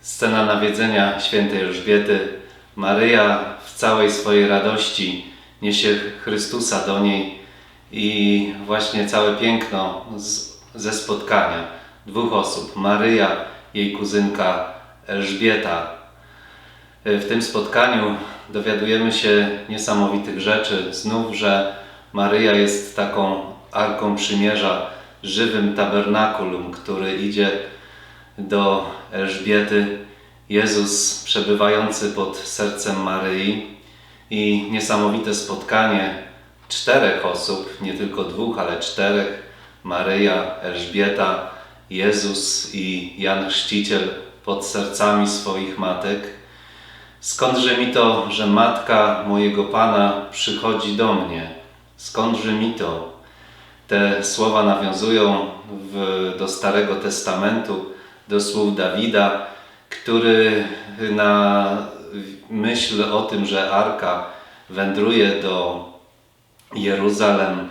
Scena nawiedzenia świętej Elżbiety. Maryja w całej swojej radości niesie Chrystusa do niej i właśnie całe piękno z, ze spotkania dwóch osób, Maryja, jej kuzynka Elżbieta. W tym spotkaniu dowiadujemy się niesamowitych rzeczy. Znów, że Maryja jest taką arką przymierza, żywym tabernakulum, który idzie do Elżbiety. Jezus przebywający pod sercem Maryi i niesamowite spotkanie czterech osób, nie tylko dwóch, ale czterech. Maryja, Elżbieta, Jezus i Jan Chrzciciel pod sercami swoich matek. Skądże mi to, że matka mojego Pana przychodzi do mnie? Skądże mi to? Te słowa nawiązują w, do Starego Testamentu, do słów Dawida, który na myśl o tym, że Arka wędruje do Jeruzalem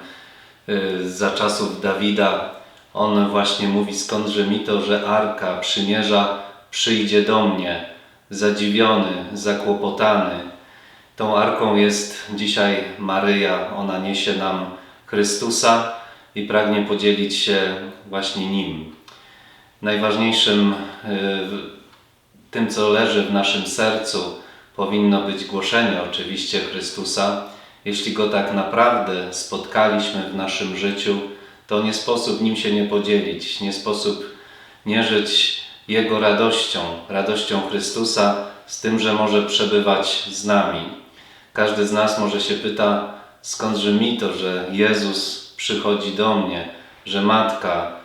y, za czasów Dawida, on właśnie mówi, skądże mi to, że Arka przymierza przyjdzie do mnie, zadziwiony, zakłopotany. Tą arką jest dzisiaj Maryja, ona niesie nam Chrystusa i pragnie podzielić się właśnie Nim. Najważniejszym y, tym, co leży w naszym sercu, powinno być głoszenie oczywiście Chrystusa. Jeśli Go tak naprawdę spotkaliśmy w naszym życiu, to nie sposób Nim się nie podzielić, nie sposób nie żyć Jego radością, radością Chrystusa, z tym, że może przebywać z nami. Każdy z nas może się pyta, skądże mi to, że Jezus przychodzi do mnie, że Matka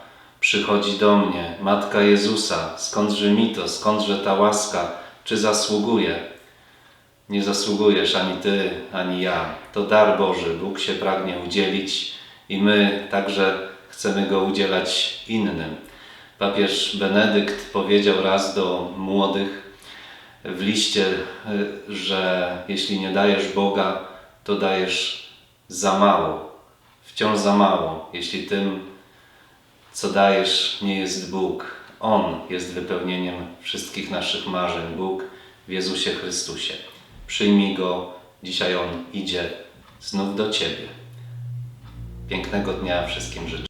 przychodzi do mnie, Matka Jezusa, skądże mi to, skądże ta łaska, czy zasługuje? Nie zasługujesz ani Ty, ani ja. To dar Boży, Bóg się pragnie udzielić i my także chcemy Go udzielać innym. Papież Benedykt powiedział raz do młodych w liście, że jeśli nie dajesz Boga, to dajesz za mało, wciąż za mało, jeśli tym, co dajesz, nie jest Bóg. On jest wypełnieniem wszystkich naszych marzeń, Bóg w Jezusie Chrystusie. Przyjmij Go, dzisiaj On idzie znów do Ciebie. Pięknego dnia wszystkim życzę.